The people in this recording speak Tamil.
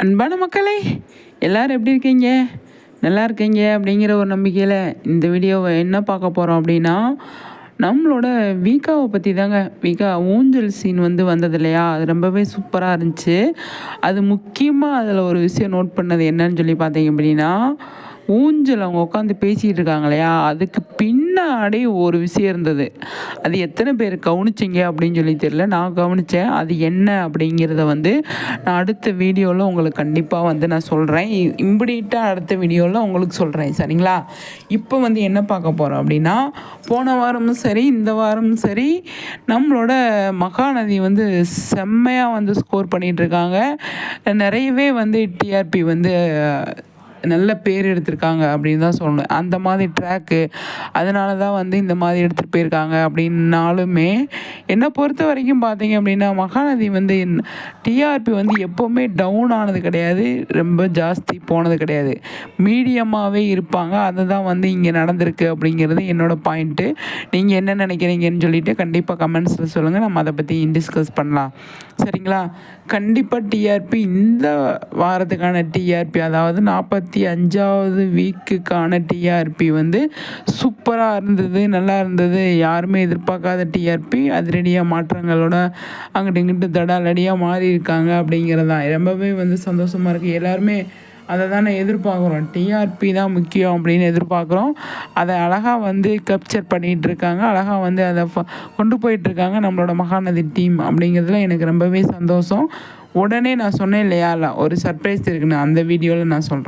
அன்பான மக்களே எல்லோரும் எப்படி இருக்கீங்க? நல்லா இருக்கீங்க அப்படிங்கிற ஒரு நம்பிக்கையில் இந்த வீடியோவை என்ன பார்க்க போகிறோம் அப்படின்னா நம்மளோட வீக்காவை பற்றி தாங்க வீக்கா ஊஞ்சல் சீன் வந்து வந்தது இல்லையா? அது ரொம்பவே சூப்பராக இருந்துச்சு. அது முக்கியமாக அதில் ஒரு விஷயம் நோட் பண்ணது என்னன்னு சொல்லி பார்த்தீங்க அப்படின்னா ஊஞ்சல் அவங்க உட்காந்து பேசிகிட்டு இருக்காங்க இல்லையா? அதுக்கு பின்னாடி ஒரு விஷயம் இருந்தது. அது எத்தனை பேர் கவனிச்சிங்க அப்படின்னு சொல்லி தெரியல. நான் கவனித்தேன் அது என்ன அப்படிங்கிறத வந்து நான் அடுத்த வீடியோவில் உங்களுக்கு கண்டிப்பாக வந்து நான் சொல்கிறேன் இம்மிடியட்டாக அடுத்த வீடியோவில் உங்களுக்கு சொல்கிறேன் சரிங்களா? இப்போ வந்து என்ன பார்க்க போகிறோம் அப்படின்னா போன வாரமும் சரி இந்த வாரமும் சரி நம்மளோட மகாநதி வந்து செம்மையாக வந்து ஸ்கோர் பண்ணிகிட்ருக்காங்க நிறையவே வந்து டிஆர்பி வந்து நல்ல பேர் எடுத்திருக்காங்க அப்படின்னு தான் சொல்லணும். அந்த மாதிரி ட்ராக்கு அதனால தான் வந்து இந்த மாதிரி எடுத்துகிட்டு போயிருக்காங்க அப்படின்னாலுமே என்னை பொறுத்த வரைக்கும் பார்த்தீங்க அப்படின்னா மகாநதி வந்து டிஆர்பி வந்து எப்போவுமே டவுன் ஆனது கிடையாது ரொம்ப ஜாஸ்தி போனது கிடையாது. மீடியமாகவே இருப்பாங்க அதுதான் வந்து இங்கே நடந்திருக்கு அப்படிங்கிறது என்னோடய பாயிண்ட்டு நீங்கள் என்ன நினைக்கிறீங்கன்னு சொல்லிட்டு கண்டிப்பாக கமெண்ட்ஸில் சொல்லுங்கள் நம்ம அதை பற்றி டிஸ்கஸ் பண்ணலாம். சரிங்களா? கண்டிப்பாக டிஆர்பி இந்த வாரத்துக்கான டிஆர்பி அதாவது நாற்பத்தி இருபத்தி அஞ்சாவது வீக்குக்கான டிஆர்பி வந்து சூப்பராக இருந்தது நல்லா இருந்தது. யாருமே எதிர்பார்க்காத டிஆர்பி அதிரடியாக மாற்றங்களோட அங்கிட்டு இங்கிட்டு தடாலடியாக மாறி இருக்காங்க அப்படிங்கிறது ரொம்பவே வந்து சந்தோஷமாக இருக்குது எல்லாருமே அதை தானே எதிர்பார்க்குறோம். டிஆர்பி தான் முக்கியம் அப்படின்னு எதிர்பார்க்குறோம். அதை அழகாக வந்து கேப்சர் பண்ணிகிட்டு இருக்காங்க. அழகாக வந்து அதை கொண்டு போயிட்டுருக்காங்க நம்மளோட மகாநதி டீம் அப்படிங்கிறதுல எனக்கு ரொம்பவே சந்தோஷம். உடனே நான் சொன்னேன் இல்லையா ஒரு சர்ப்ரைஸ் இருக்குன்னு. அந்த வீடியோவில் நான் சொல்கிறேன்